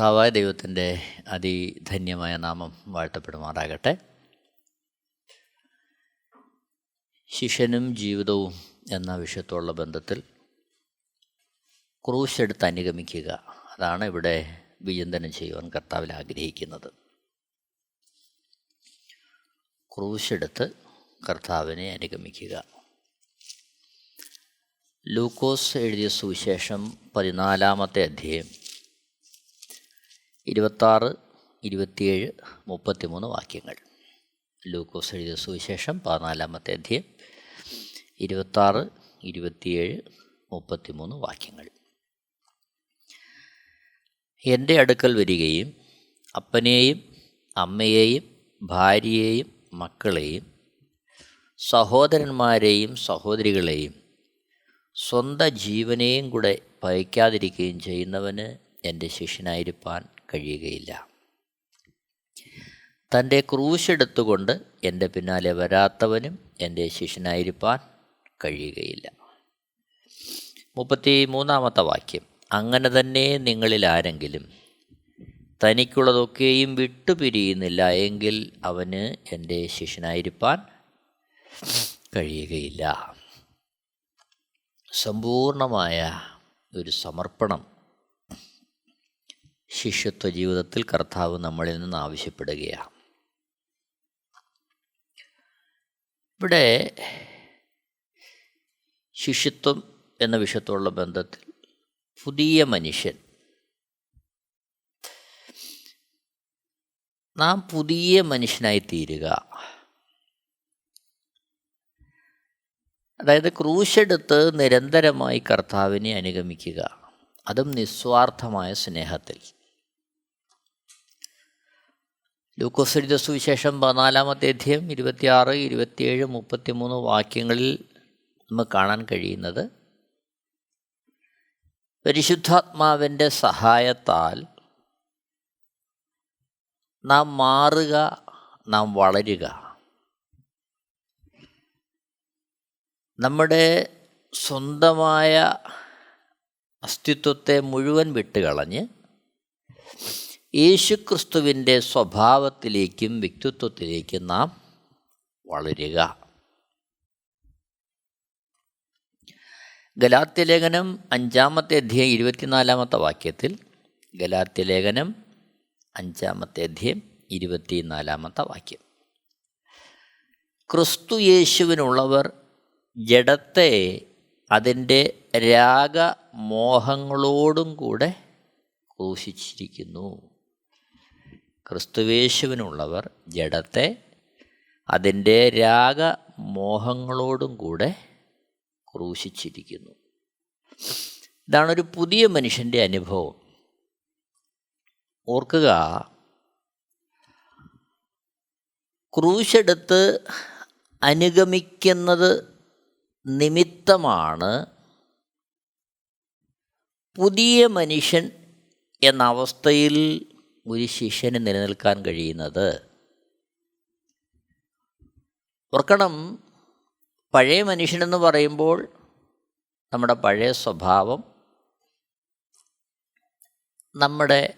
സൃഷ്ടാവായ ദൈവത്തിന്റെ അതിധന്യമായ നാമം വാഴ്ത്തപ്പെടുമാറാകട്ടെ. ശിഷ്യനും ജീവിതവും എന്ന വിഷയത്തോടുള്ള ബന്ധത്തിൽ ക്രൂശ് എടുത്ത് അനുഗമിക്കുക. അതാണ് ഇവിടെ വിചിന്തനം ചെയ്യുവാൻ കർത്താവിൽ ആഗ്രഹിക്കുന്നത്. ക്രൂശെടുത്ത് കർത്താവിനെ അനുഗമിക്കുക. ലൂക്കോസ് എഴുതിയ സുവിശേഷം പതിനാലാമത്തെ അധ്യായം ഇരുപത്താറ് ഇരുപത്തിയേഴ് മുപ്പത്തിമൂന്ന് വാക്യങ്ങൾ. ലൂക്കോസ് എഴുതിയ സുവിശേഷം പതിനാലാമത്തെ അധ്യയം. ഇരുപത്താറ് ഇരുപത്തിയേഴ് മുപ്പത്തിമൂന്ന് വാക്യങ്ങൾ. എന്റെ അടുക്കൽ വരികയും അപ്പനെയും അമ്മയെയും ഭാര്യയെയും മക്കളെയും സഹോദരന്മാരെയും സഹോദരികളെയും സ്വന്തം ജീവനെയും കൂടെ പയക്കാതിരിക്കുകയും ചെയ്യുന്നവന് എന്റെ ശിഷ്യനായിരിക്കാൻ കഴിയുകയില്ല. തന്റെ ക്രൂശെടുത്തുകൊണ്ട് എന്റെ പിന്നാലെ വരാത്തവനും എന്റെ ശിഷ്യനായിരിക്കാൻ കഴിയുകയില്ല. മുപ്പത്തി മൂന്നാമത്തെ വാക്യം. അങ്ങനെ തന്നെ നിങ്ങളിൽ ആരെങ്കിലും തനിക്കുള്ളതൊക്കെയും വിട്ടുപിരിയുന്നില്ല എങ്കിൽ അവന് എന്റെ ശിഷ്യനായിരിക്കാൻ കഴിയുകയില്ല. സമ്പൂർണമായ ഒരു സമർപ്പണം ശിഷ്യത്വ ജീവിതത്തിൽ കർത്താവ് നമ്മളിൽ നിന്ന് ആവശ്യപ്പെടുകയാണ്. ഇവിടെ ശിഷ്യത്വം എന്ന വിഷയത്തോടുള്ള ബന്ധത്തിൽ പുതിയ മനുഷ്യൻ. നാം പുതിയ മനുഷ്യനായി തീരുക. അതായത് ക്രൂശെടുത്ത് നിരന്തരമായി കർത്താവിനെ അനുഗമിക്കുക. അതും നിസ്വാർത്ഥമായ സ്നേഹത്തിൽ. ലൂക്കോസ് എഴുതിയ സുവിശേഷം പതിനാലാമത്തെ അധ്യയം ഇരുപത്തിയാറ് ഇരുപത്തിയേഴ് മുപ്പത്തിമൂന്ന് വാക്യങ്ങളിൽ നമുക്ക് കാണാൻ കഴിയുന്നത്. പരിശുദ്ധാത്മാവിന്റെ സഹായത്താൽ നാം മാറുക നാം വളരുക. നമ്മുടെ സ്വന്തമായ അസ്തിത്വത്തെ മുഴുവൻ വിട്ടുകളഞ്ഞ് യേശുക്രിസ്തുവിന്റെ സ്വഭാവത്തിലേക്കും വ്യക്തിത്വത്തിലേക്കും നാം വളരുക. ഗലാത്യലേഖനം അഞ്ചാമത്തെ അധ്യായം ഇരുപത്തിനാലാമത്തെ വാക്യത്തിൽ ഗലാത്യലേഖനം അഞ്ചാമത്തെ അധ്യായം ഇരുപത്തിനാലാമത്തെ വാക്യം. ക്രിസ്തു യേശുവിനുള്ളവർ ജഡത്തെ അതിന്റെ രാഗമോഹങ്ങളോടും കൂടെ ക്രൂശിച്ചിരിക്കുന്നു. ക്രിസ്തുവേശുവിനുള്ളവർ ജഡത്തെ അതിന്റെ രാഗമോഹങ്ങളോടും കൂടെ ക്രൂശിച്ചിരിക്കുന്നു. ഇതാണൊരു പുതിയ മനുഷ്യന്റെ അനുഭവം. ഓർക്കുക ക്രൂശെടുത്ത് അനുഗമിക്കുന്നത് നിമിത്തമാണ് പുതിയ മനുഷ്യൻ എന്ന അവസ്ഥയിൽ ഒരു ശിഷ്യന് നിലനിൽക്കാൻ കഴിയുന്നത്. ഓർക്കണം പഴയ മനുഷ്യനെന്ന് പറയുമ്പോൾ നമ്മുടെ പഴയ സ്വഭാവം നമ്മുടെ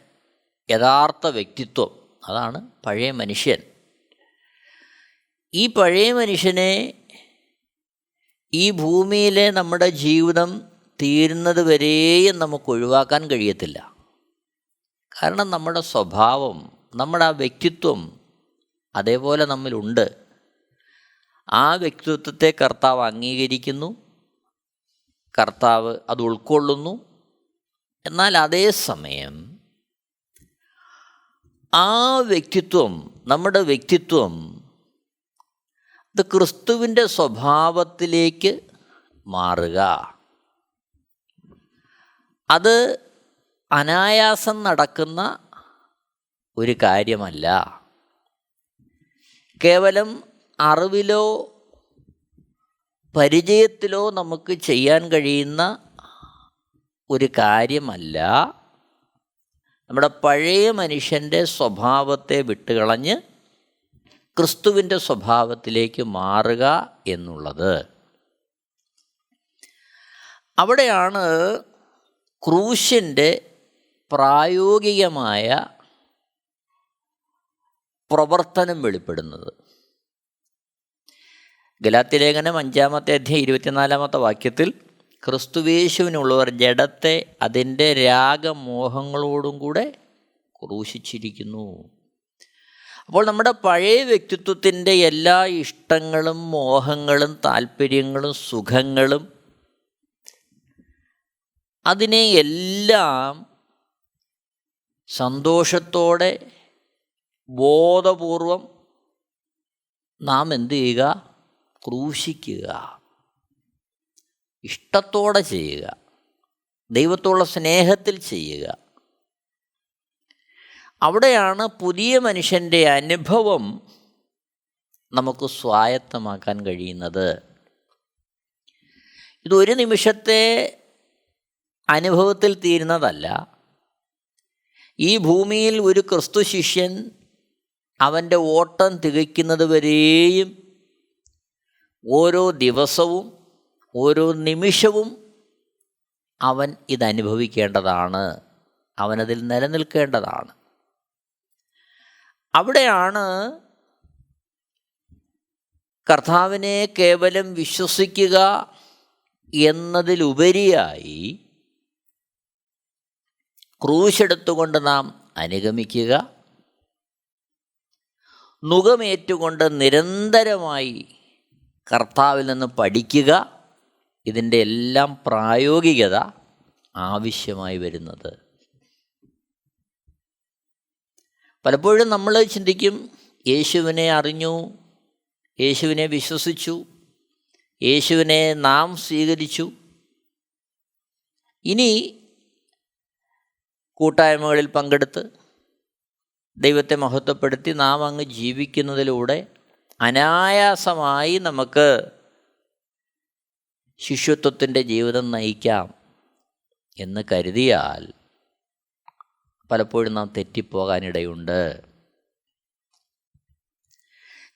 യഥാർത്ഥ വ്യക്തിത്വം അതാണ് പഴയ മനുഷ്യൻ. ഈ പഴയ മനുഷ്യനെ ഈ ഭൂമിയിലെ നമ്മുടെ ജീവിതം തീരുന്നത് വരെയും നമുക്ക് ഒഴിവാക്കാൻ കഴിയത്തില്ല. കാരണം നമ്മുടെ സ്വഭാവം നമ്മുടെ ആ വ്യക്തിത്വം അതേപോലെ നമ്മിലുണ്ട്. ആ വ്യക്തിത്വത്തെ കർത്താവ് അംഗീകരിക്കുന്നു. കർത്താവ് അത് ഉൾക്കൊള്ളുന്നു. എന്നാൽ അതേസമയം ആ വ്യക്തിത്വം നമ്മുടെ വ്യക്തിത്വം അത് ക്രിസ്തുവിന്റെ സ്വഭാവത്തിലേക്ക് മാറുക. അത് അനായാസം നടക്കുന്ന ഒരു കാര്യമല്ല. കേവലം അറിവിലോ പരിചയത്തിലോ നമുക്ക് ചെയ്യാൻ കഴിയുന്ന ഒരു കാര്യമല്ല. നമ്മുടെ പഴയ മനുഷ്യന്റെ സ്വഭാവത്തെ വിട്ടുകളഞ്ഞ് ക്രിസ്തുവിന്റെ സ്വഭാവത്തിലേക്ക് മാറുക എന്നുള്ളത്. അവിടെയാണ് ക്രൂശിന്റെ പ്രായോഗികമായ പ്രവർത്തനം വെളിപ്പെടുന്നത്. ഗലാത്തിലേഖനം അഞ്ചാമത്തെ അധ്യായം ഇരുപത്തിനാലാമത്തെ വാക്യത്തിൽ ക്രിസ്തുവേശുവിനുള്ളവർ ജഡത്തെ അതിന്റെ രാഗമോഹങ്ങളോടും കൂടെ ക്രൂശിച്ചിരിക്കുന്നു. അപ്പോൾ നമ്മുടെ പഴയ വ്യക്തിത്വത്തിന്റെ എല്ലാ ഇഷ്ടങ്ങളും മോഹങ്ങളും താല്പര്യങ്ങളും സുഖങ്ങളും അതിനെ എല്ലാം സന്തോഷത്തോടെ ബോധപൂർവം നാം എന്ത് ചെയ്യുക? ക്രൂശിക്കുക. ഇഷ്ടത്തോടെ ചെയ്യുക. ദൈവത്തോടുള്ള സ്നേഹത്തിൽ ചെയ്യുക. അവിടെയാണ് പുതിയ മനുഷ്യന്റെ അനുഭവം നമുക്ക് സ്വായത്തമാക്കാൻ കഴിയുന്നത്. ഇതൊരു നിമിഷത്തെ അനുഭവത്തിൽ തീരുന്നതല്ല. ഈ ഭൂമിയിൽ ഒരു ക്രിസ്തു ശിഷ്യൻ അവന്റെ ഓട്ടം തികയ്ക്കുന്നത് വരെയും ഓരോ ദിവസവും ഓരോ നിമിഷവും അവൻ ഇതനുഭവിക്കേണ്ടതാണ്. അവനതിൽ നിലനിൽക്കേണ്ടതാണ്. അവിടെയാണ് കർത്താവിനെ കേവലം വിശ്വസിക്കുക എന്നതിലുപരിയായി ക്രൂശെടുത്തുകൊണ്ട് നാം അനുഗമിക്കുക. നുകമേറ്റുകൊണ്ട് നിരന്തരമായി കർത്താവിൽ നിന്ന് പഠിക്കുക. ഇതിന്റെ എല്ലാം പ്രായോഗികത ആവശ്യമായി വരുന്നത്. പലപ്പോഴും നമ്മൾ ചിന്തിക്കും യേശുവിനെ അറിഞ്ഞു യേശുവിനെ വിശ്വസിച്ചു യേശുവിനെ നാം സ്വീകരിച്ചു. ഇനി കൂട്ടായ്മകളിൽ പങ്കെടുത്ത് ദൈവത്തെ മഹത്വപ്പെടുത്തി നാം അങ്ങ് ജീവിക്കുന്നതിലൂടെ അനായാസമായി നമുക്ക് ശിഷ്യത്വത്തിന്റെ ജീവിതം നയിക്കാം എന്ന് കരുതിയാൽ പലപ്പോഴും നാം തെറ്റിപ്പോകാനിടയുണ്ട്.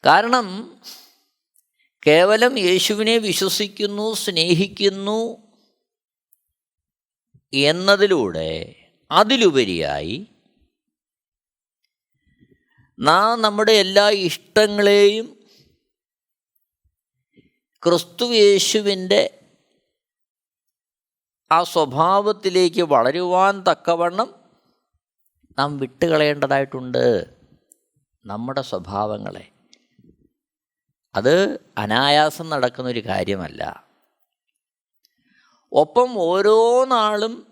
കാരണം കേവലം യേശുവിനെ വിശ്വസിക്കുന്നു സ്നേഹിക്കുന്നു എന്നതിലൂടെ അതിലുപരിയായി നാം നമ്മുടെ എല്ലാ ഇഷ്ടങ്ങളെയും ക്രിസ്തു യേശുവിന്റെ ആ സ്വഭാവത്തിലേക്ക് വളരുവാൻ തക്കവണ്ണം നാം വിട്ടുകളയേണ്ടതായിട്ടുണ്ട് നമ്മുടെ സ്വഭാവങ്ങളെ. അത് അനായാസം നടക്കുന്നൊരു കാര്യമല്ല. ഒപ്പം ഓരോ നാളും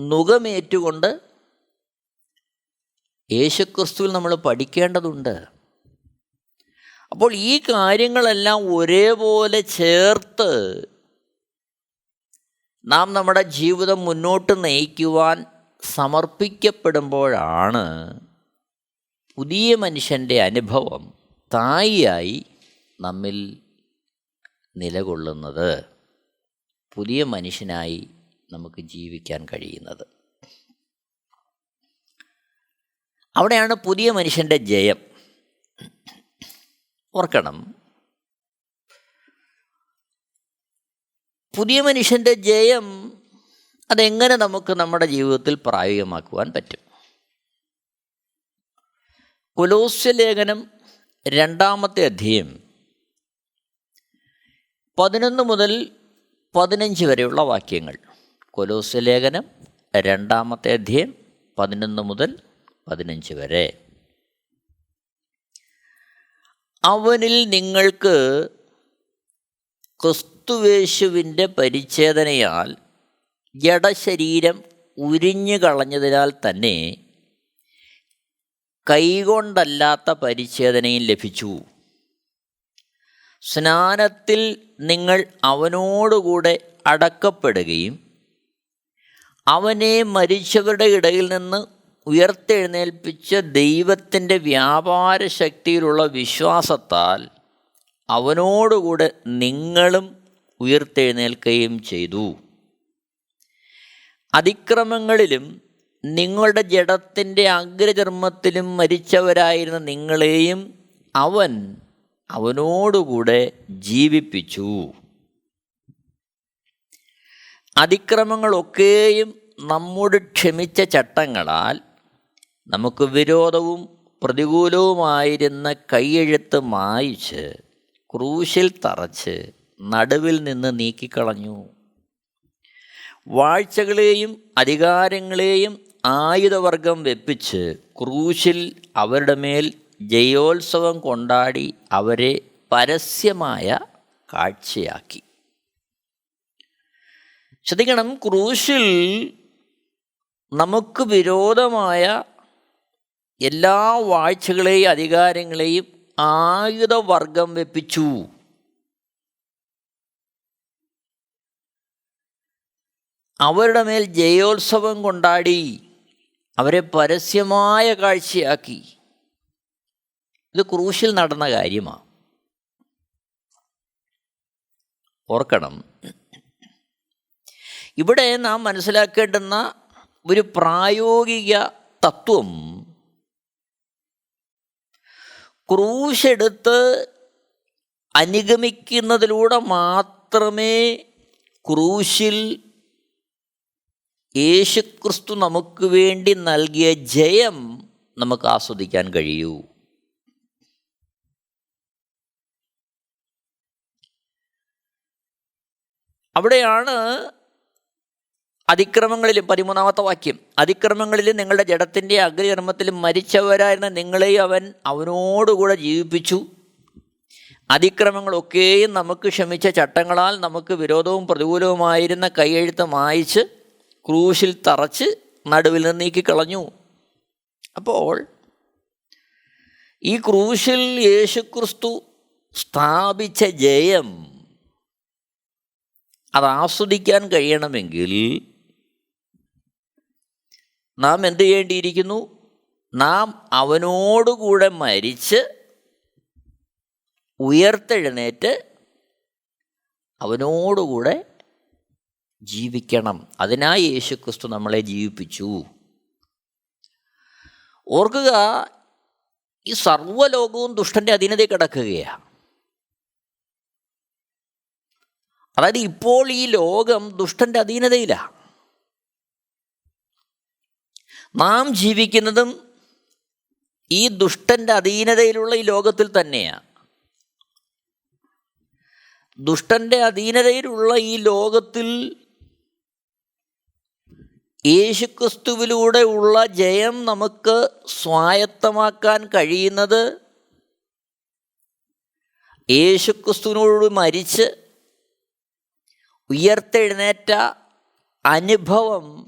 നുകമേറ്റുകൊണ്ട് യേശുക്രിസ്തുവിൽ നമ്മൾ പഠിക്കേണ്ടതുണ്ട്. അപ്പോൾ ഈ കാര്യങ്ങളെല്ലാം ഒരേപോലെ ചേർത്ത് നാം നമ്മുടെ ജീവിതം മുന്നോട്ട് നയിക്കുവാൻ സമർപ്പിക്കപ്പെടുമ്പോഴാണ് പുതിയ മനുഷ്യന്റെ അനുഭവം തായിയായി നമ്മിൽ നിലകൊള്ളുന്നത്. പുതിയ മനുഷ്യനായി നമുക്ക് ജീവിക്കാൻ കഴിയുന്നത്. അവിടെയാണ് പുതിയ മനുഷ്യന്റെ ജയം. ഓർക്കണം. പുതിയ മനുഷ്യന്റെ ജയം അതെങ്ങനെ നമുക്ക് നമ്മുടെ ജീവിതത്തിൽ പ്രായോഗികമാക്കുവാൻ പറ്റും? കൊലോസ്യ ലേഖനം രണ്ടാമത്തെ അധ്യയം പതിനൊന്ന് മുതൽ പതിനഞ്ച് വരെയുള്ള വാക്യങ്ങൾ. കൊലോസ്യ ലേഖനം രണ്ടാമത്തെ അധ്യയം പതിനൊന്ന് മുതൽ പതിനഞ്ച് വരെ. അവനിൽ നിങ്ങൾക്ക് ക്രിസ്തുവേശുവിന്റെ പരിച്ഛേദനയാൽ ജഡശരീരം ഉരിഞ്ഞു കളഞ്ഞതിനാൽ തന്നെ കൈകൊണ്ടല്ലാത്ത പരിച്ഛേദനയും ലഭിച്ചു. സ്നാനത്തിൽ നിങ്ങൾ അവനോടുകൂടെ അടക്കപ്പെടുകയും അവനെ മരിച്ചവരുടെ ഇടയിൽ നിന്ന് ഉയർത്തെഴുന്നേൽപ്പിച്ച ദൈവത്തിന്റെ വ്യാപാര ശക്തിയിലുള്ള വിശ്വാസത്താൽ അവനോടുകൂടെ നിങ്ങളും ഉയർത്തെഴുന്നേൽക്കുകയും ചെയ്തു. അതിക്രമങ്ങളിലും നിങ്ങളുടെ ജഡത്തിന്റെ അഗ്രചർമ്മത്തിലും മരിച്ചവരായിരുന്ന നിങ്ങളെയും അവൻ അവനോടുകൂടെ ജീവിപ്പിച്ചു. അതിക്രമങ്ങളൊക്കെയും നമ്മോട് ക്ഷമിച്ച ചട്ടങ്ങളാൽ നമുക്ക് വിരോധവും പ്രതികൂലവുമായിരുന്ന കൈയെഴുത്ത് മായിച്ച് ക്രൂശിൽ തറച്ച് നടുവിൽ നിന്ന് നീക്കിക്കളഞ്ഞു. വാഴ്ചകളെയും അധികാരങ്ങളെയും ആയുധവർഗം വെപ്പിച്ച് ക്രൂശിൽ അവരുടെ മേൽ ജയോത്സവം കൊണ്ടാടി അവരെ പരസ്യമായ കാഴ്ചയാക്കി. ശ്രദ്ധിക്കണം ക്രൂശിൽ നമുക്ക് വിരോധമായ എല്ലാ വാഴ്ചകളെയും അധികാരങ്ങളെയും ആയുധവർഗം വെപ്പിച്ചു. അവരുടെ മേൽ ജയോത്സവം കൊണ്ടാടി അവരെ പരസ്യമായ കാഴ്ചയാക്കി. ഇത് ക്രൂശിൽ നടന്ന കാര്യമാണ് ഓർക്കണം. ഇവിടെ നാം മനസ്സിലാക്കേണ്ടുന്ന ഒരു പ്രായോഗിക തത്വം. ക്രൂശെടുത്ത് അനുഗമിക്കുന്നതിലൂടെ മാത്രമേ ക്രൂശിൽ യേശുക്രിസ്തു നമുക്ക് വേണ്ടി നൽകിയ ജയം നമുക്ക് ആസ്വദിക്കാൻ കഴിയൂ. അവിടെയാണ് അതിക്രമങ്ങളിലും പതിമൂന്നാമത്തെ വാക്യം അതിക്രമങ്ങളിലും നിങ്ങളുടെ ജഡത്തിന്റെ അഗ്രകർമ്മത്തിലും മരിച്ചവരായിരുന്ന നിങ്ങളെയും അവൻ അവനോടുകൂടെ ജീവിപ്പിച്ചു. അതിക്രമങ്ങളൊക്കെയും നമുക്ക് ക്ഷമിച്ച ചട്ടങ്ങളാൽ നമുക്ക് വിരോധവും പ്രതികൂലവുമായിരുന്ന കൈയെഴുത്ത് മായിച്ച് ക്രൂശിൽ തറച്ച് നടുവിൽ നിന്ന് നീക്കിക്കളഞ്ഞു അപ്പോൾ ഈ ക്രൂശിൽ യേശുക്രിസ്തു സ്ഥാപിച്ച ജയം അത് ആസ്വദിക്കാൻ കഴിയണമെങ്കിൽ നാം എന്ത് ചെയ്യേണ്ടിയിരിക്കുന്നു? നാം അവനോടുകൂടെ മരിച്ച് ഉയർത്തെഴുന്നേറ്റ് അവനോടുകൂടെ ജീവിക്കണം. അതിനായി യേശുക്രിസ്തു നമ്മളെ ജീവിപ്പിച്ചു. ഓർക്കുക ഈ സർവലോകവും ദുഷ്ടന്റെ അധീനതയിൽ കിടക്കുകയാണ് അതായത് ഇപ്പോൾ ഈ ലോകം ദുഷ്ടന്റെ അധീനതയിലാണ് നാം ജീവിക്കുന്നതും ഈ ദുഷ്ടന്റെ അധീനതയിലുള്ള ഈ ലോകത്തിൽ തന്നെയാണ് ദുഷ്ടന്റെ അധീനതയിലുള്ള ഈ ലോകത്തിൽ യേശുക്രിസ്തുവിലൂടെ ഉള്ള ജയം നമുക്ക് സ്വായത്തമാക്കാൻ കഴിയുന്നത് യേശുക്രിസ്തുവിനോട് മരിച്ച് ഉയർത്തെഴുന്നേറ്റ അനുഭവം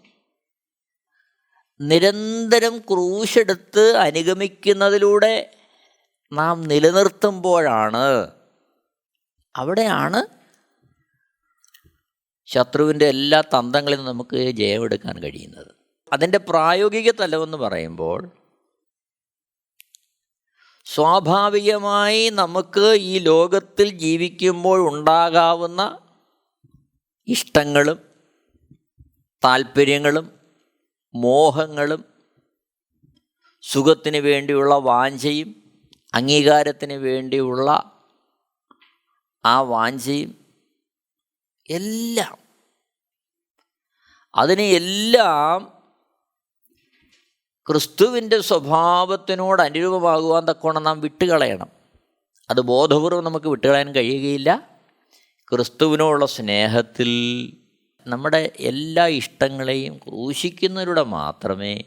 നിരന്തരം ക്രൂശെടുത്ത് അനുഗമിക്കുന്നതിലൂടെ നാം നിലനിർത്തുമ്പോഴാണ് അവിടെയാണ് ശത്രുവിന്റെ എല്ലാ തന്ത്രങ്ങളിൽ നിന്നും നമുക്ക് ജയമെടുക്കാൻ കഴിയുന്നത്. അതിന്റെ പ്രായോഗിക തലമെന്ന് പറയുമ്പോൾ സ്വാഭാവികമായി നമുക്ക് ഈ ലോകത്തിൽ ജീവിക്കുമ്പോൾ ഉണ്ടാകാവുന്ന ഇഷ്ടങ്ങളും താല്പര്യങ്ങളും മോഹങ്ങളും സുഖത്തിന് വേണ്ടിയുള്ള വാഞ്ചയും അംഗീകാരത്തിന് വേണ്ടിയുള്ള ആ വാഞ്ചയും എല്ലാം അതിനെ എല്ലാം ക്രിസ്തുവിന്റെ സ്വഭാവത്തിനോട് അനുരൂപമാകുവാൻ തക്കോണം നാം വിട്ടുകളയണം. അത് ബോധപൂർവം നമുക്ക് വിട്ടുകളയാൻ കഴിയുകയില്ല. ക്രിസ്തുവിനോടുള്ള സ്നേഹത്തിൽ നമ്മുടെ എല്ലാ ഇഷ്ടങ്ങളെയും ക്രൂശിക്കുന്നതിലൂടെ മാത്രമേ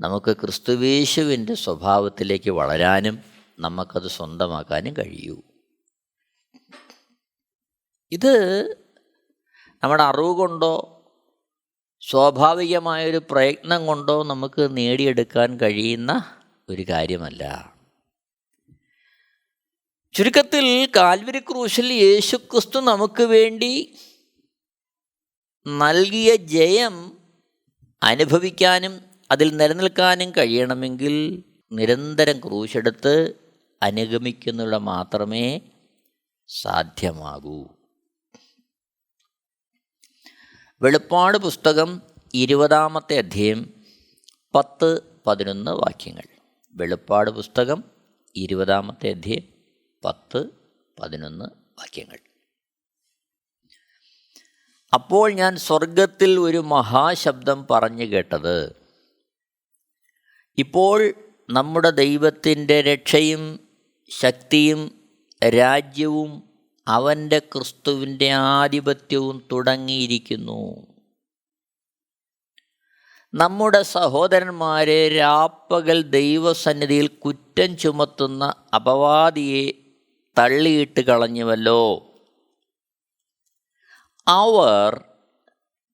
നമുക്ക് ക്രിസ്തുവേശുവിന്റെ സ്വഭാവത്തിലേക്ക് വളരാനും നമുക്കത് സ്വന്തമാക്കാനും കഴിയൂ. ഇത് നമ്മുടെ അറിവ് കൊണ്ടോ സ്വാഭാവികമായൊരു പ്രയത്നം കൊണ്ടോ നമുക്ക് നേടിയെടുക്കാൻ കഴിയുന്ന ഒരു കാര്യമല്ല. ചുരുക്കത്തിൽ കാൽവരി ക്രൂശിൽ യേശുക്രിസ്തു നമുക്ക് വേണ്ടി നൽകിയ ജയം അനുഭവിക്കാനും അതിൽ നിലനിൽക്കാനും കഴിയണമെങ്കിൽ നിരന്തരം ക്രൂശെടുത്ത് അനുഗമിക്കുന്നുള്ള മാത്രമേ സാധ്യമാകൂ. വെളുപ്പാട് പുസ്തകം ഇരുപതാമത്തെ അധ്യയം പത്ത് പതിനൊന്ന് വാക്യങ്ങൾ. വെളുപ്പാട് പുസ്തകം ഇരുപതാമത്തെ അധ്യയം പത്ത് പതിനൊന്ന് വാക്യങ്ങൾ. അപ്പോൾ ഞാൻ സ്വർഗത്തിൽ ഒരു മഹാശബ്ദം പറഞ്ഞു കേട്ടത് ഇപ്പോൾ നമ്മുടെ ദൈവത്തിന്റെ രക്ഷയും ശക്തിയും രാജ്യവും അവന്റെ ക്രിസ്തുവിന്റെ ആധിപത്യവും തുടങ്ങിയിരിക്കുന്നു. നമ്മുടെ സഹോദരന്മാരെ രാപ്പകൽ ദൈവസന്നിധിയിൽ കുറ്റം ചുമത്തുന്ന അപവാദിയെ തള്ളിയിട്ട് കളഞ്ഞുവല്ലോ. അവർ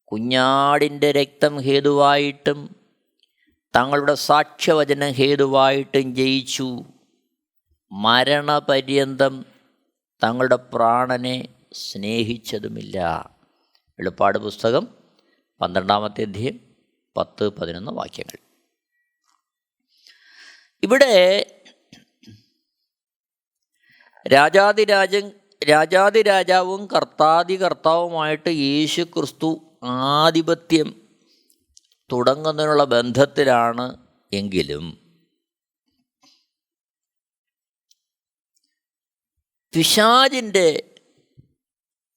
കുഞ്ഞാടിന്റെ രക്തം ഹേതുവായിട്ടും തങ്ങളുടെ സാക്ഷ്യവചനം ഹേതുവായിട്ടും ജയിച്ചു. മരണപര്യന്തം തങ്ങളുടെ പ്രാണനെ സ്നേഹിച്ചതുമില്ല. എളുപ്പാട് പുസ്തകം പന്ത്രണ്ടാമത്തെ അധ്യയം പത്ത് പതിനൊന്ന് വാക്യങ്ങൾ. ഇവിടെ രാജാതിരാജൻ രാജാതിരാജാവും കർത്താതി കർത്താവുമായിട്ട് യേശു ക്രിസ്തു ആധിപത്യം തുടങ്ങുന്നതിനുള്ള ബന്ധത്തിലാണ് എങ്കിലും പിശാജിന്റെ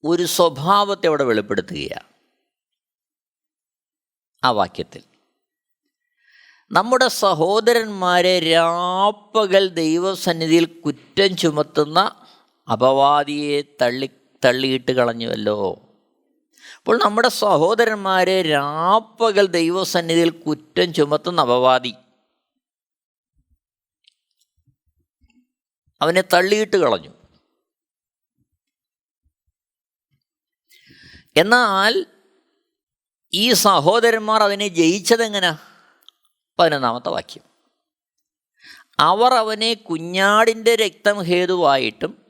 ഒരു സ്വഭാവത്തെ അവിടെ വെളിപ്പെടുത്തുകയാണ് ആ വാക്യത്തിൽ. നമ്മുടെ സഹോദരന്മാരെ രാപ്പകൽ ദൈവസന്നിധിയിൽ കുറ്റം ചുമത്തുന്ന അപവാദിയെ തള്ളി തള്ളിയിട്ട് കളഞ്ഞുവല്ലോ. അപ്പോൾ നമ്മുടെ സഹോദരന്മാരെ രാപ്പകൽ ദൈവസന്നിധിയിൽ കുറ്റം ചുമത്തുന്ന അപവാദി. അവനെ തള്ളിയിട്ട് കളഞ്ഞു. എന്നാൽ ഈ സഹോദരന്മാർ അതിനെ ജയിച്ചതെങ്ങനാ? പതിനൊന്നാമത്തെ വാക്യം. അവർ അവനെ കുഞ്ഞാടിന്റെ രക്തം ഹേതുവായിട്ടും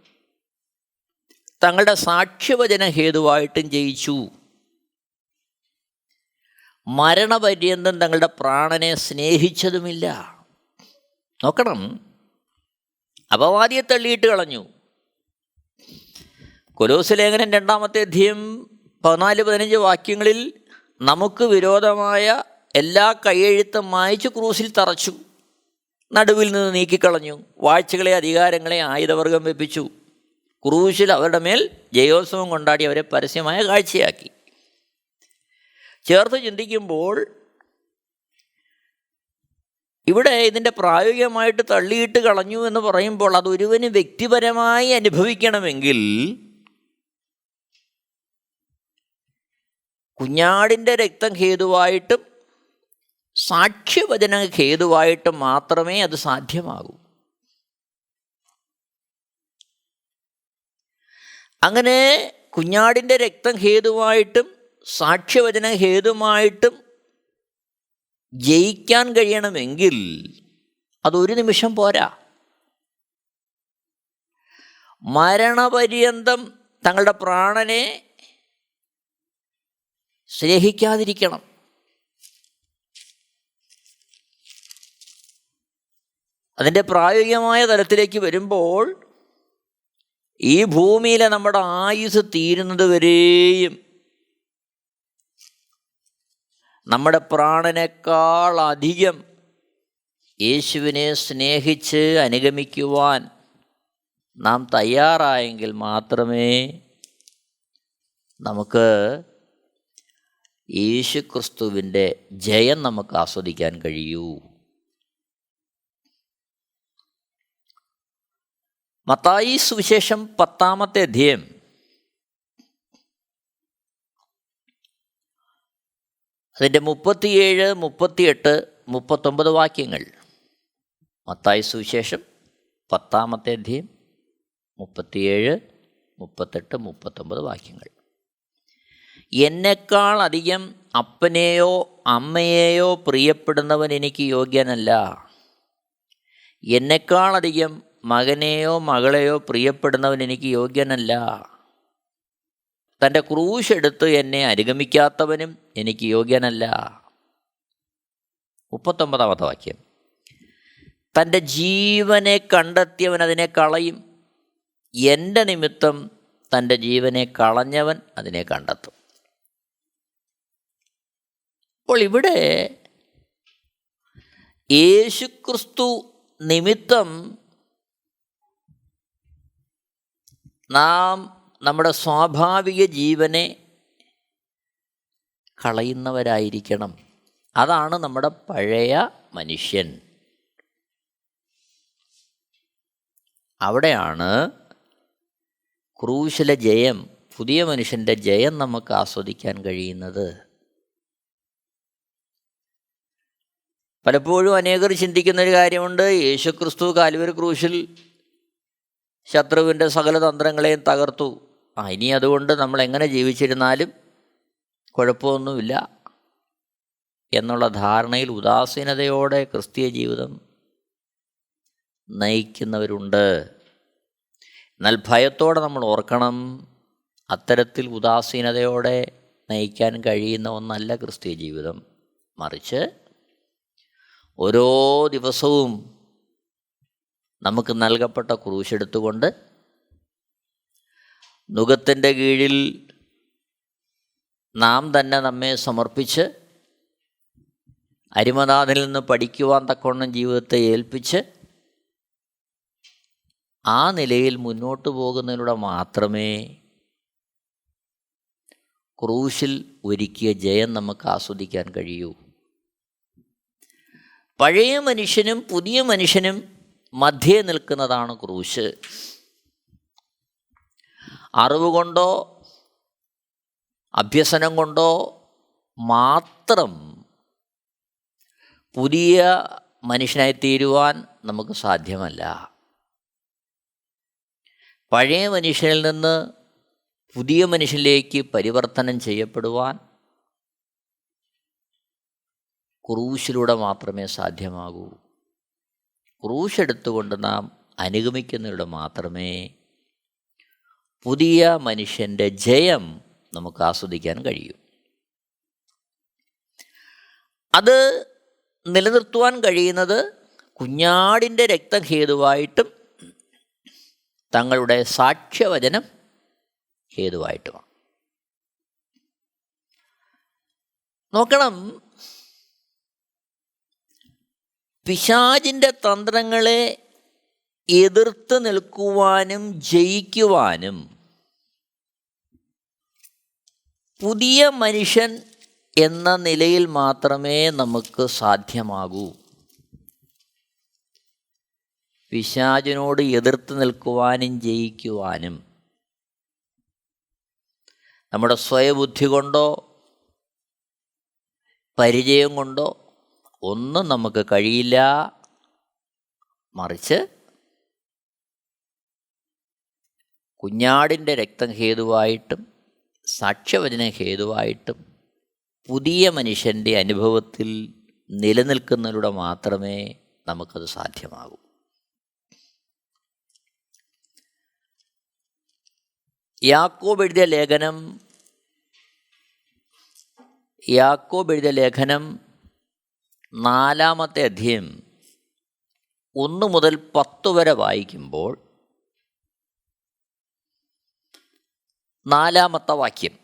തങ്ങളുടെ സാക്ഷ്യവചന ഹേതുവായിട്ടും ജയിച്ചു. മരണപര്യന്തം തങ്ങളുടെ പ്രാണനെ സ്നേഹിച്ചതുമില്ല. നോക്കണം. അപവാദിയെ തള്ളിയിട്ട് കളഞ്ഞു. കൊലോസ് ലേഖനം രണ്ടാമത്തെ അധ്യയം പതിനാല് പതിനഞ്ച് വാക്യങ്ങളിൽ നമുക്ക് വിരോധമായ എല്ലാ കൈയെഴുത്തും മായച്ചു ക്രൂസിൽ തറച്ചു. നടുവിൽ നിന്ന് നീക്കിക്കളഞ്ഞു. വാഴ്ചകളെ അധികാരങ്ങളെ ആയുധവർഗം വെപ്പിച്ചു. ക്രൂശിൽ അവരുടെ മേൽ ജയോത്സവം കൊണ്ടാടി അവരെ പരസ്യമായ കാഴ്ചയാക്കി. ചേർത്ത് ചിന്തിക്കുമ്പോൾ ഇവിടെ ഇതിന്റെ പ്രായോഗികമായിട്ട് തള്ളിയിട്ട് കളഞ്ഞു എന്ന് പറയുമ്പോൾ അത് ഒരുവന് വ്യക്തിപരമായി അനുഭവിക്കണമെങ്കിൽ കുഞ്ഞാടിന്റെ രക്തം ഹേതുവായിട്ടും സാക്ഷ്യവചന ഹേതുവായിട്ട് മാത്രമേ അത് സാധ്യമാകൂ. അങ്ങനെ കുഞ്ഞാടിന്റെ രക്തം ഹേതുവായിട്ടും സാക്ഷ്യവചന ഹേതുമായിട്ടും ജയിക്കാൻ കഴിയണമെങ്കിൽ അതൊരു നിമിഷം പോരാ. മരണപര്യന്തം തങ്ങളുടെ പ്രാണനെ സ്നേഹിക്കാതിരിക്കണം. അതിന്റെ പ്രായോഗികമായ തലത്തിലേക്ക് വരുമ്പോൾ ഈ ഭൂമിയിലെ നമ്മുടെ ആയുസ് തീരുന്നത് വരെയും നമ്മുടെ പ്രാണനേക്കാൾ അധികം യേശുവിനെ സ്നേഹിച്ച് അനുഗമിക്കുവാൻ നാം തയ്യാറായെങ്കിൽ മാത്രമേ നമുക്ക് യേശു ക്രിസ്തുവിന്റെ ജയം നമുക്ക് ആസ്വദിക്കാൻ കഴിയൂ. മത്തായി സുവിശേഷം പത്താമത്തെ അധ്യയം. അതിന്റെ മുപ്പത്തിയേഴ് മുപ്പത്തിയെട്ട് മുപ്പത്തൊമ്പത് വാക്യങ്ങൾ. മത്തായി സുവിശേഷം പത്താമത്തെ അധ്യയം മുപ്പത്തിയേഴ് മുപ്പത്തെട്ട് മുപ്പത്തൊമ്പത് വാക്യങ്ങൾ. എന്നെക്കാൾ അധികം അപ്പനെയോ അമ്മയെയോ പ്രിയപ്പെടുന്നവൻ എനിക്ക് യോഗ്യനല്ല. എന്നെക്കാളധികം മകനെയോ മകളെയോ പ്രിയപ്പെടുന്നവൻ എനിക്ക് യോഗ്യനല്ല. തന്റെ ക്രൂശെടുത്ത് എന്നെ അനുഗമിക്കാത്തവനും എനിക്ക് യോഗ്യനല്ല. മുപ്പത്തൊമ്പതാമത്തെ വാക്യം. തന്റെ ജീവനെ കണ്ടെത്തിയവൻ അതിനെ കളയും. എന്റെ നിമിത്തം തന്റെ ജീവനെ കളഞ്ഞവൻ അതിനെ കണ്ടെത്തും. അപ്പോൾ ഇവിടെ യേശുക്രിസ്തു നിമിത്തം നാം നമ്മുടെ സ്വാഭാവിക ജീവനെ കളയുന്നവരായിരിക്കണം. അതാണ് നമ്മുടെ പഴയ മനുഷ്യൻ. അവിടെയാണ് ക്രൂശിലെ ജയം പുതിയ മനുഷ്യന്റെ ജയം നമുക്ക് ആസ്വദിക്കാൻ കഴിയുന്നത്. പലപ്പോഴും അനേകർ ചിന്തിക്കുന്ന ഒരു കാര്യമുണ്ട് യേശുക്രിസ്തു കാലുവർ ക്രൂശിൽ ശത്രുവിന്റെ സകല തന്ത്രങ്ങളെയും തകർത്തു. ആ ഇനി അതുകൊണ്ട് നമ്മൾ എങ്ങനെ ജീവിച്ചിരുന്നാലും കുഴപ്പമൊന്നുമില്ല എന്നുള്ള ധാരണയിൽ ഉദാസീനതയോടെ ക്രിസ്തീയ ജീവിതം നയിക്കുന്നവരുണ്ട്. എന്നാൽ ഭയത്തോടെ നമ്മൾ ഓർക്കണം അത്തരത്തിൽ ഉദാസീനതയോടെ നയിക്കാൻ കഴിയുന്ന ഒന്നല്ല ക്രിസ്തീയ ജീവിതം. മറിച്ച് ഓരോ ദിവസവും നമുക്ക് നൽകപ്പെട്ട ക്രൂശെടുത്തുകൊണ്ട് നുഖത്തിന്റെ കീഴിൽ നാം തന്നെ നമ്മെ സമർപ്പിച്ച് അരിമനാഥിൽ നിന്ന് പഠിക്കുവാൻ തക്കവണ്ണം ജീവിതത്തെ ഏൽപ്പിച്ച് ആ നിലയിൽ മുന്നോട്ട് പോകുന്നതിലൂടെ മാത്രമേ ക്രൂശിൽ ഒരുക്കിയ ജയം നമുക്ക് ആസ്വദിക്കാൻ കഴിയൂ. പഴയ മനുഷ്യനും പുതിയ മനുഷ്യനും മധ്യേ നിൽക്കുന്നതാണ് ക്രൂശ്. അറിവ് കൊണ്ടോ അഭ്യസനം കൊണ്ടോ മാത്രം പുതിയ മനുഷ്യനായി തീരുവാൻ നമുക്ക് സാധ്യമല്ല. പഴയ മനുഷ്യനിൽ നിന്ന് പുതിയ മനുഷ്യനിലേക്ക് പരിവർത്തനം ചെയ്യപ്പെടുവാൻ ക്രൂശിലൂടെ മാത്രമേ സാധ്യമാകൂ. ക്രൂശ് എടുത്തുകൊണ്ട് നാം അനുഗമിക്കുന്നതിലൂടെ മാത്രമേ പുതിയ മനുഷ്യന്റെ ജയം നമുക്ക് ആസ്വദിക്കാൻ കഴിയൂ. അത് നിലനിർത്തുവാൻ കഴിയുന്നത് കുഞ്ഞാടിന്റെ രക്തം ഹേതുവായിട്ടും തങ്ങളുടെ സാക്ഷ്യവചനം ഹേതുവായിട്ടുമാണ്. നോക്കണം പിശാചിന്റെ തന്ത്രങ്ങളെ എതിർത്ത് നിൽക്കുവാനും ജയിക്കുവാനും പുതിയ മനുഷ്യൻ എന്ന നിലയിൽ മാത്രമേ നമുക്ക് സാധ്യമാകൂ. പിശാചിനോട് എതിർത്ത് നിൽക്കുവാനും ജയിക്കുവാനും. നമ്മുടെ സ്വയബുദ്ധി കൊണ്ടോ പരിചയം കൊണ്ടോ ഒന്നും നമുക്ക് കഴിയില്ല. മറിച്ച് കുഞ്ഞാടിന്റെ രക്തം ഹേതുവായിട്ടും സാക്ഷ്യവചന ഹേതുവായിട്ടും പുതിയ മനുഷ്യന്റെ അനുഭവത്തിൽ നിലനിൽക്കുന്നതിലൂടെ മാത്രമേ നമുക്കത് സാധ്യമാകൂ. യാക്കോബ് എഴുതിയ ലേഖനം യാക്കോബ് എഴുതിയ ലേഖനം നാലാമത്തെ അധ്യയം ഒന്ന് മുതൽ പത്ത് വരെ വായിക്കുമ്പോൾ നാലാമത്തെ വാക്യം.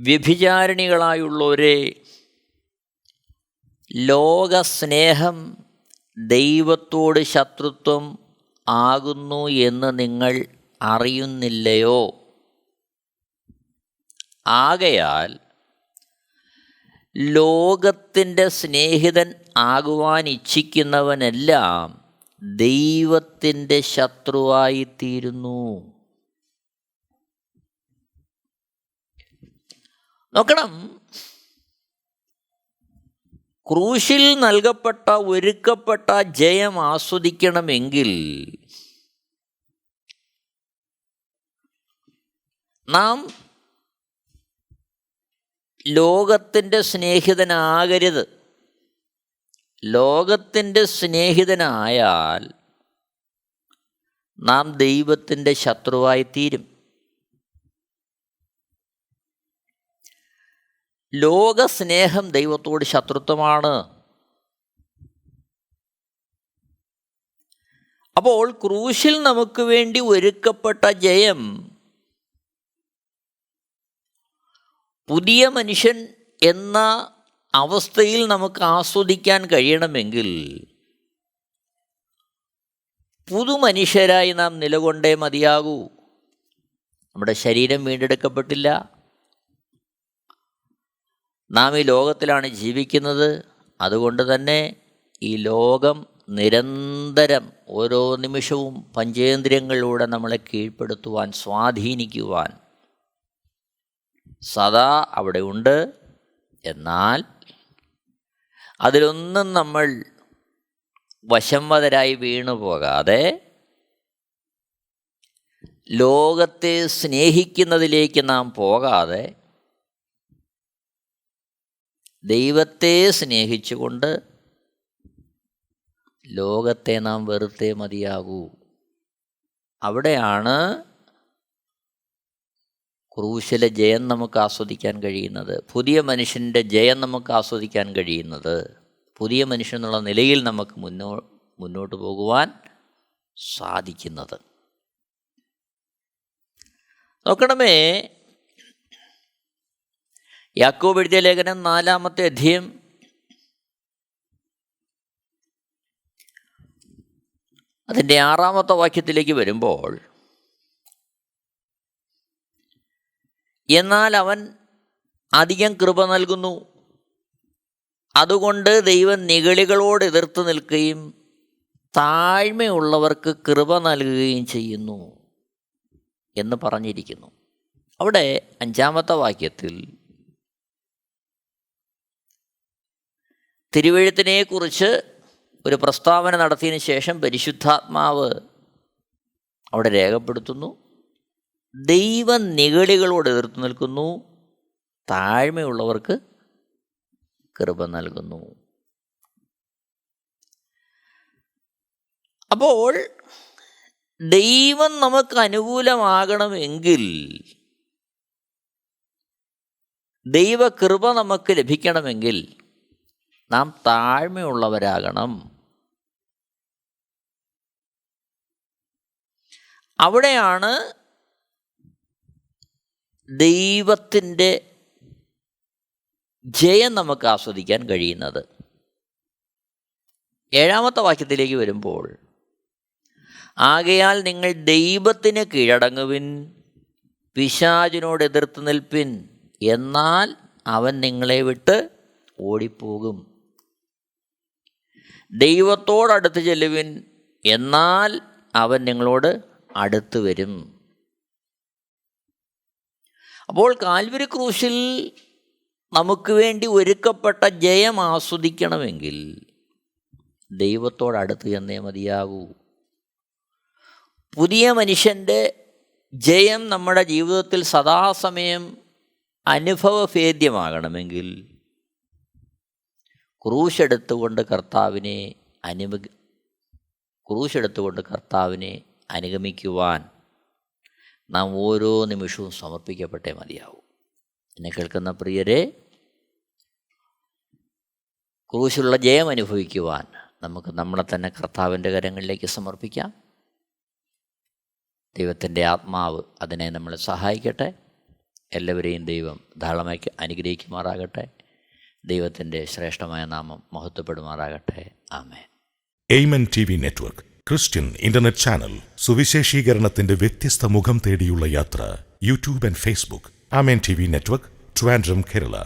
വ്യഭിചാരിണികളായുള്ളവരെ ലോകസ്നേഹം ദൈവത്തോട് ശത്രുത്വം ആകുന്നു എന്ന് നിങ്ങൾ അറിയുന്നില്ലയോ? ആകയാൽ ലോകത്തിന്റെ സ്നേഹിതൻ ആകുവാൻ ഇച്ഛിക്കുന്നവനെല്ലാം ദൈവത്തിന്റെ ശത്രുവായിത്തീരുന്നു. നോക്കണം. ക്രൂശിൽ നൽകപ്പെട്ട ഒരുക്കപ്പെട്ട ജയം ആസ്വദിക്കണമെങ്കിൽ നാം ലോകത്തിന്റെ സ്നേഹിതനാകരുത്. ലോകത്തിന്റെ സ്നേഹിതനായാൽ നാം ദൈവത്തിന്റെ ശത്രുവായി തീരും ലോകസ്നേഹം ദൈവത്തോട് ശത്രുത്വമാണ്. അപ്പോൾ ക്രൂശിൽ നമുക്ക് വേണ്ടി ഒരുക്കപ്പെട്ട ജയം പുതിയ മനുഷ്യൻ എന്ന അവസ്ഥയിൽ നമുക്ക് ആസ്വദിക്കാൻ കഴിയണമെങ്കിൽ പുതുമനുഷ്യരായി നാം നിലകൊണ്ടേ മതിയാകൂ. നമ്മുടെ ശരീരം വീണ്ടെടുക്കപ്പെട്ടില്ല. നാം ഈ ലോകത്തിലാണ് ജീവിക്കുന്നത്. അതുകൊണ്ട് തന്നെ ഈ ലോകം നിരന്തരം ഓരോ നിമിഷവും പഞ്ചേന്ദ്രിയങ്ങളിലൂടെ നമ്മളെ കീഴ്പ്പെടുത്തുവാൻ സ്വാധീനിക്കുവാൻ സദാ അവിടെ ഉണ്ട്. എന്നാൽ അതിലൊന്നും നമ്മൾ വശംവതരായി വീണു പോകാതെ ലോകത്തെ സ്നേഹിക്കുന്നതിലേക്ക് നാം പോകാതെ ദൈവത്തെ സ്നേഹിച്ചുകൊണ്ട് ലോകത്തെ നാം വെറുത്തേ മതിയാകൂ. അവിടെയാണ് ക്രൂശിലെ ജയം നമുക്ക് ആസ്വദിക്കാൻ കഴിയുന്നത് പുതിയ മനുഷ്യന്റെ ജയം നമുക്ക് ആസ്വദിക്കാൻ കഴിയുന്നത് പുതിയ മനുഷ്യൻ എന്നുള്ള നിലയിൽ നമുക്ക് മുന്നോ മുന്നോട്ട് പോകുവാൻ സാധിക്കുന്നത്. നോക്കണമേ യാക്കോബ് എഴുതിയ ലേഖനം നാലാമത്തെ അധ്യയം. അതിന്റെ ആറാമത്തെ വാക്യത്തിലേക്ക് വരുമ്പോൾ എന്നാൽ അവൻ അധികം കൃപ നൽകുന്നു. അതുകൊണ്ട് ദൈവം നിഗളികളോട് എതിർത്ത് നിൽക്കുകയും താഴ്മയുള്ളവർക്ക് കൃപ നൽകുകയും ചെയ്യുന്നു എന്ന് പറഞ്ഞിരിക്കുന്നു. അവിടെ അഞ്ചാമത്തെ വാക്യത്തിൽ തിരുവഴുത്തിനെക്കുറിച്ച് ഒരു പ്രസ്താവന നടത്തിയതിന് ശേഷം പരിശുദ്ധാത്മാവ് അവിടെ രേഖപ്പെടുത്തുന്നു. ദൈവം നിഗളികളോട് എതിർത്ത് നിൽക്കുന്നു. താഴ്മയുള്ളവർക്ക് കൃപ നൽകുന്നു. അപ്പോൾ ദൈവം നമുക്ക് അനുകൂലമാകണമെങ്കിൽ ദൈവകൃപ നമുക്ക് ലഭിക്കണമെങ്കിൽ നാം താഴ്മയുള്ളവരാകണം. അവിടെയാണ് ദൈവത്തിന്റെ ജയം നമുക്ക് ആസ്വദിക്കാൻ കഴിയുന്നത്. ഏഴാമത്തെ വാക്യത്തിലേക്ക് വരുമ്പോൾ ആകയാൽ നിങ്ങൾ ദൈവത്തിന് കീഴടങ്ങുവിൻ പിശാചിനോട് എതിർത്ത് നിൽപ്പിൻ എന്നാൽ അവൻ നിങ്ങളെ വിട്ട് ഓടിപ്പോകും. ദൈവത്തോടടുത്ത് ചെല്ലുവിൻ എന്നാൽ അവൻ നിങ്ങളോട് അടുത്ത് വരും. അപ്പോൾ കാൽവരി ക്രൂശിൽ നമുക്ക് വേണ്ടി ഒരുക്കപ്പെട്ട ജയം ആസ്വദിക്കണമെങ്കിൽ ദൈവത്തോടടുത്ത് ചെന്നേ മതിയാകൂ. പുതിയ മനുഷ്യന്റെ ജയം നമ്മുടെ ജീവിതത്തിൽ സദാസമയം അനുഭവഭേദ്യമാകണമെങ്കിൽ ക്രൂശെടുത്തുകൊണ്ട് കർത്താവിനെ അനുമ ക്രൂശെടുത്തുകൊണ്ട് കർത്താവിനെ അനുഗമിക്കുവാൻ നാം ഓരോ നിമിഷവും സമർപ്പിക്കപ്പെട്ടേ മതിയാവൂ. എന്നെ കേൾക്കുന്ന പ്രിയരെ ക്രൂശിലുള്ള ജയം അനുഭവിക്കുവാൻ നമുക്ക് നമ്മളെ തന്നെ കർത്താവിന്റെ കരങ്ങളിലേക്ക് സമർപ്പിക്കാം. ദൈവത്തിന്റെ ആത്മാവ് അതിനെ നമ്മളെ സഹായിക്കട്ടെ. എല്ലാവരെയും ദൈവം ധാരാളമായി അനുഗ്രഹിക്കുമാറാകട്ടെ. ദൈവത്തിന്റെ ശ്രേഷ്ഠമായ നാമം മഹത്വപ്പെടുമാറാകട്ടെ. ആമേൻ. Amen T V network Christian internet channel സുവിശേഷീകരണത്തിന്റെ വ്യത്യസ്ത മുഖം തേടിയുള്ള യാത്ര YouTube and Facebook. Amen T V network Trivandrum Kerala.